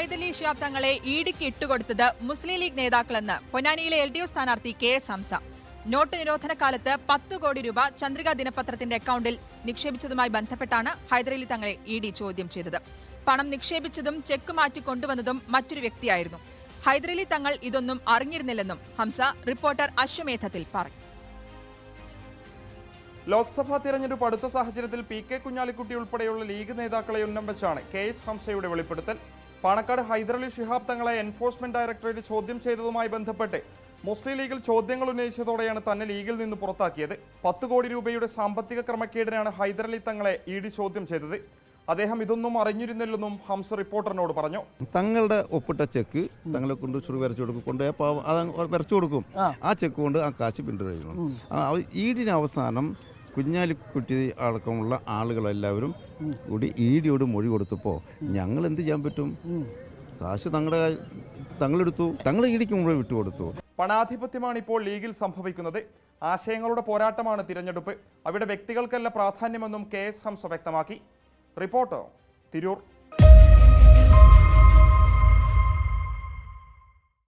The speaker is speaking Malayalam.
ഹൈദരലി ശിഹാബ് തങ്ങളെ ഇഡിക്ക് ഇട്ടുകൊടുത്തത് മുസ്ലിം ലീഗ് നേതാക്കളെന്ന് പൊന്നാനിയിലെ എൽ ഡി എഫ് സ്ഥാനാർത്ഥി കെ എസ് ഹംസ നോട്ട് നിരോധന കാലത്ത് പത്ത് കോടി രൂപ ചന്ദ്രിക ദിനപത്രത്തിന്റെ അക്കൗണ്ടിൽ നിക്ഷേപിച്ചതുമായി ബന്ധപ്പെട്ടാണ് ഹൈദരലി തങ്ങളെ ഇ ഡി ചോദ്യം ചെയ്തത്. പണം നിക്ഷേപിച്ചതും ചെക്ക് മാറ്റി കൊണ്ടുവന്നതും മറ്റൊരു വ്യക്തിയായിരുന്നു. ഹൈദരലി തങ്ങൾ ഇതൊന്നും അറിഞ്ഞിരുന്നില്ലെന്നും ഹംസ റിപ്പോർട്ടർ അശ്വമേധത്തിൽ പറഞ്ഞു. ലോക്സഭാ തിരഞ്ഞെടുപ്പ് അടുത്ത സാഹചര്യത്തിൽ പി കെ കുഞ്ഞാലിക്കുട്ടി ഉൾപ്പെടെയുള്ള ലീഗ് നേതാക്കളെ ഉന്നം വെച്ചാണ് കെ എസ് ഹംസയുടെ വെളിപ്പെടുത്തൽ. പാണക്കാട് ഹൈദരലി ഷിഹാബ് തങ്ങളെ എൻഫോഴ്സ്മെന്റ് ഡയറക്ടറേറ്റ് ചോദ്യം ചെയ്തതുമായി ബന്ധപ്പെട്ട് മുസ്ലിം ലീഗിൽ ചോദ്യങ്ങൾ ഉന്നയിച്ചതോടെയാണ് തന്നെ ലീഗിൽ നിന്ന് പുറത്താക്കിയത്. പത്ത് കോടി രൂപയുടെ സാമ്പത്തിക ക്രമക്കേടിനാണ് ഹൈദരലി തങ്ങളെ ഇ ഡി ചോദ്യം ചെയ്തത്. അദ്ദേഹം ഇതൊന്നും അറിഞ്ഞിരുന്നില്ലെന്നും ഹംസ റിപ്പോർട്ടറിനോട് പറഞ്ഞു. തങ്ങളുടെ ഒപ്പിട്ട ചെക്ക് തങ്ങളെ കൊണ്ട് ചുറി വരച്ചു കൊടുക്കും. കൊണ്ട് അത് വരച്ചു കൊടുക്കും. ആ. ചെക്ക് കൊണ്ട് ആ കാശ് പിന്തുടരുന്നു. ഈടിന് അവസാനം കുഞ്ഞാലിക്കുട്ടി അടക്കമുള്ള ആളുകളെല്ലാവരും കൂടി ഈടിയോട് മൊഴി കൊടുത്തപ്പോൾ ഞങ്ങൾ എന്ത് ചെയ്യാൻ പറ്റും? കാശ് തങ്ങളുടെ തങ്ങളെടുത്തു. തങ്ങൾ ഈടിക്ക് മുമ്പ് വിട്ടുകൊടുത്തു പണാധിപത്യമാണ് ഇപ്പോൾ ലീഗിൽ സംഭവിക്കുന്നത്. ആശയങ്ങളുടെ പോരാട്ടമാണ് തിരഞ്ഞെടുപ്പ്. അവിടെ വ്യക്തികൾക്കല്ല പ്രാധാന്യമെന്നും കെ എസ് ഹംസ വ്യക്തമാക്കി. റിപ്പോർട്ടർ തിരൂർ.